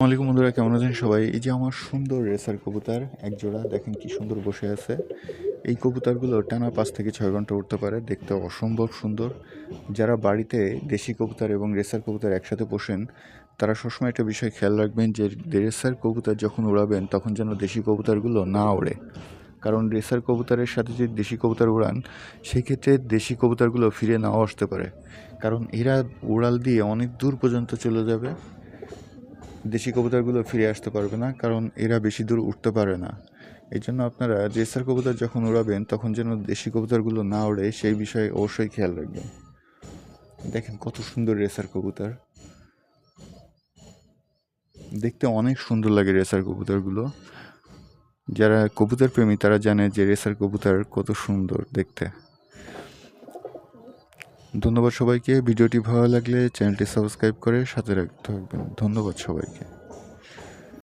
আসসালামাইকুম বন্ধুরা, কেমন আছেন সবাই? এই যে আমার সুন্দর রেসার কবুতর, এক জোড়া, দেখেন কি সুন্দর বসে আছে। এই কবুতরগুলো টানা পাঁচ থেকে ছয় ঘণ্টা উঠতে পারে, দেখতে অসম্ভব সুন্দর। যারা বাড়িতে দেশি কবুতর এবং রেসার কবুতর একসাথে পোষেন, তারা সবসময় একটা বিষয় খেয়াল রাখবেন যে রেসার কবুতর যখন উড়াবেন, তখন যেন দেশি কবুতরগুলো না ওড়ে। কারণ রেসার কবুতরের সাথে যদি দেশি কবুতর উড়ান, সেক্ষেত্রে দেশি কবুতরগুলো ফিরে নাও আসতে পারে। কারণ এরা উড়াল দিয়ে অনেক দূর পর্যন্ত চলে যাবে দেশি কবুতরগুলো ফিরে আসতে পারবে না, কারণ এরা বেশি দূর উঠতে পারে না। এই জন্য আপনারা রেসার কবুতর যখন উড়াবেন, তখন যেন দেশি কবুতরগুলো না ওড়ে সেই বিষয়ে অবশ্যই খেয়াল রাখবেন। দেখেন কত সুন্দর রেসার কবুতর। দেখতে অনেক সুন্দর লাগে রেসার কবুতরগুলো। যারা কবুতর প্রেমী, তারা জানে যে রেসার কবুতর কত সুন্দর দেখতে। ধন্যবাদ সবাইকে। ভিডিওটি ভালো লাগলে চ্যানেলটি সাবস্ক্রাইব করে সাথে রাখতে থাকবেন। ধন্যবাদ সবাইকে।